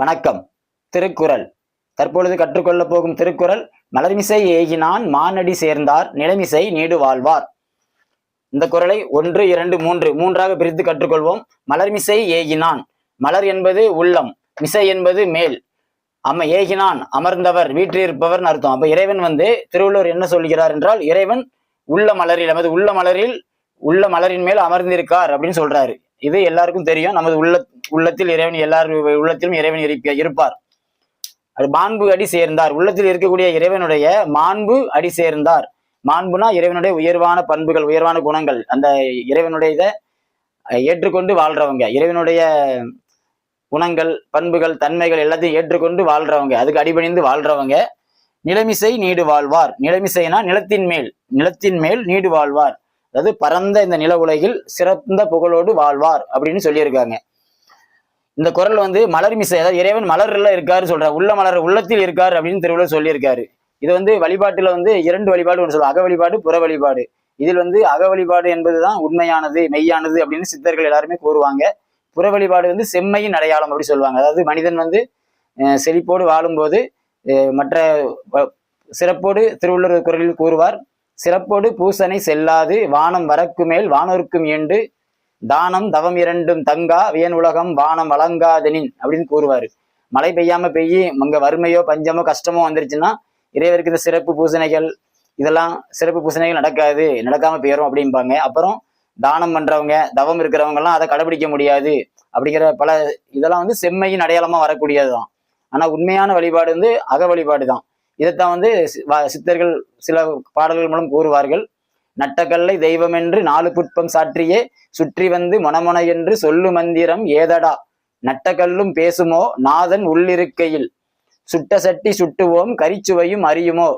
வணக்கம். திருக்குறள். தற்பொழுது கற்றுக்கொள்ளப் போகும் திருக்குறள் மலர்மிசை ஏகினான் மானடி சேர்ந்தார் நிலமிசை நீடு வாழ்வார் இந்த குறளை ஒன்று இரண்டு மூன்று மூன்றாக பிரித்து கற்றுக்கொள்வோம். மலர்மிசை ஏகினான். மலர் என்பது உள்ளம் மிசை என்பது மேல். அம்ம ஏகினான் அமர்ந்தவர் வீற்றிருப்பவர் அர்த்தம். அப்ப இறைவன் வந்து திருவள்ளுவர் என்ன சொல்கிறார் என்றால் இறைவன் உள்ள மலரில் நமது உள்ள மலரில் உள்ள மலரின் மேல் அமர்ந்திருக்கார் அப்படின்னு சொல்றாரு. இது எல்லாருக்கும் தெரியும். நமது உள்ள உள்ளத்தில் இறைவன் எல்லார் உள்ளத்திலும் இறைவன் இருப்ப- இருப்பார். அது மாண்பு அடி சேர்ந்தார். உள்ளத்தில் இருக்கக்கூடிய இறைவனுடைய மாண்பு அடி சேர்ந்தார். மாண்புனா இறைவனுடைய உயர்வான பண்புகள் உயர்வான குணங்கள். அந்த இறைவனுடைய இதை ஏற்றுக்கொண்டு வாழ்றவங்க இறைவனுடைய குணங்கள் பண்புகள் தன்மைகள் எல்லாத்தையும் ஏற்றுக்கொண்டு வாழ்றவங்க அதுக்கு அடிபணிந்து வாழ்றவங்க நிலமிசை நீடு வாழ்வார். நிலமிசைனா நிலத்தின் மேல் நிலத்தின் மேல் நீடு வாழ்வார். அதாவது பரந்த இந்த நில உலகில் சிறந்த புகழோடு வாழ்வார் அப்படின்னு சொல்லியிருக்காங்க. இந்த குரல் வந்து மலர் மிசை அதாவது இறைவன் மலர்ல இருக்காரு சொல்றார் உள்ள மலர் உள்ளத்தில் இருக்காரு அப்படின்னு திருவள்ளுவர் சொல்லியிருக்காரு. இது வந்து வழிபாட்டுல வந்து இரண்டு வழிபாடு ஒன்று சொல்லுவோம் அக வழிபாடு புற வழிபாடு. இதில் வந்து அக வழிபாடு என்பதுதான் உண்மையானது மெய்யானது அப்படின்னு சித்தர்கள் எல்லாருமே கூறுவாங்க. புற வழிபாடு வந்து செம்மையின் அடையாளம் அப்படி சொல்லுவாங்க. அதாவது மனிதன் வந்து செழிப்போடு வாழும்போது மற்ற வ- சிறப்போடு திருவள்ளுவர் குரலில் கூறுவார். சிறப்போடு பூசனை செல்லாது வானம் வரக்கு மேல் வானோர்க்கும் ஏண்டு தானம் தவம் இரண்டும் தங்கா வியன் உலகம் வானம் வழங்காதெனின் அப்படின்னு கூறுவாரு. மழை பெய்யாம பெய்யி அங்க வறுமையோ பஞ்சமோ கஷ்டமோ வந்துருச்சுன்னா இறைவருக்கு இந்த சிறப்பு பூசணைகள் இதெல்லாம் சிறப்பு பூசணைகள் நடக்காது நடக்காம போயிடும் அப்படிம்பாங்க. அப்புறம் தானம் பண்றவங்க தவம் இருக்கிறவங்கலாம் அதை கடைபிடிக்க முடியாது அப்படிங்கிற பல இதெல்லாம் வந்து செம்மையின் அடையாளமா வரக்கூடியதுதான். ஆனா உண்மையான வழிபாடு வந்து அக வழிபாடு தான் இதைத்தான் வந்து சி- வ- சித்தர்கள் சில பாடல்கள் மூலம் கூறுவார்கள். நட்டக்கல்லை தெய்வம் என்று நாலு புட்பம் சாற்றியே சுற்றி வந்து மொனமொன என்று சொல்லு மந்திரம் ஏதடா? நட்டக்கல்லும் பேசுமோ? நாதன் உள்ளிருக்கையில். சுட்ட சட்டி சுட்டுவோம் கரிச்சுவையும் அறியுமோ?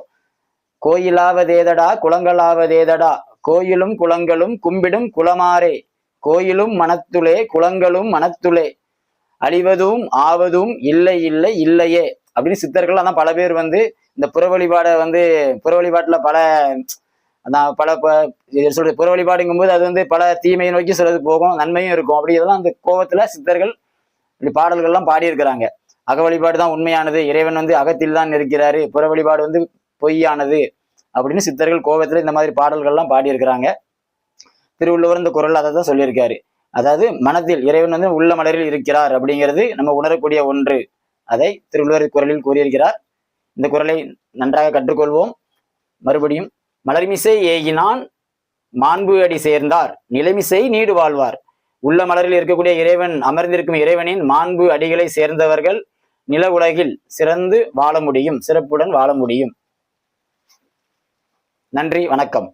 கோயிலாவதேதடா? குளங்களாவதேதடா? கோயிலும் குளங்களும் கும்பிடும் குளமாரே கோயிலும் மனத்துளே குளங்களும் மனத்துளே அழிவதும் ஆவதும் இல்லை இல்லை இல்லையே. அப்படின்னு சித்தர்கள் ஆனால் பல பேர் வந்து இந்த புற வழிபாடை வந்து புற வழிபாட்டில் பல நான் பல ப- இது சொல்றது புற வழிபாடுங்கும்போது அது வந்து பல தீமையை நோக்கி சிலது போகும் நன்மையும் இருக்கும். அப்படி இதெல்லாம் அந்த கோபத்தில் சித்தர்கள் இப்படி பாடல்கள்லாம் பாடியிருக்கிறாங்க. அக வழிபாடு தான் உண்மையானது. இறைவன் வந்து அகத்தில் தான் இருக்கிறாரு புற வழிபாடு வந்து பொய்யானது அப்படின்னு சித்தர்கள் கோபத்தில் இந்த மாதிரி பாடல்கள்லாம் பாடியிருக்கிறாங்க. திருவள்ளுவர் இந்த குரல் அதை தான் சொல்லியிருக்காரு. அதாவது மனத்தில் இறைவன் வந்து உள்ள மலரில் இருக்கிறார் அப்படிங்கிறது நம்ம உணரக்கூடிய ஒன்று. அதை திருவள்ளுவர் குரலில் கூறியிருக்கிறார். இந்த குரலை நன்றாக கற்றுக்கொள்வோம். மறுபடியும் மலர்மிசை ஏகினான் மாண்பு அடி சேர்ந்தார் நிலைமிசை நீடு வாழ்வார். உள்ள மலரில் இருக்கக்கூடிய இறைவன் அமர்ந்திருக்கும் இறைவனின் மாண்பு அடிகளை சேர்ந்தவர்கள் நில உலகில் சிறந்து வாழ முடியும் சிறப்புடன் வாழ முடியும். நன்றி வணக்கம்.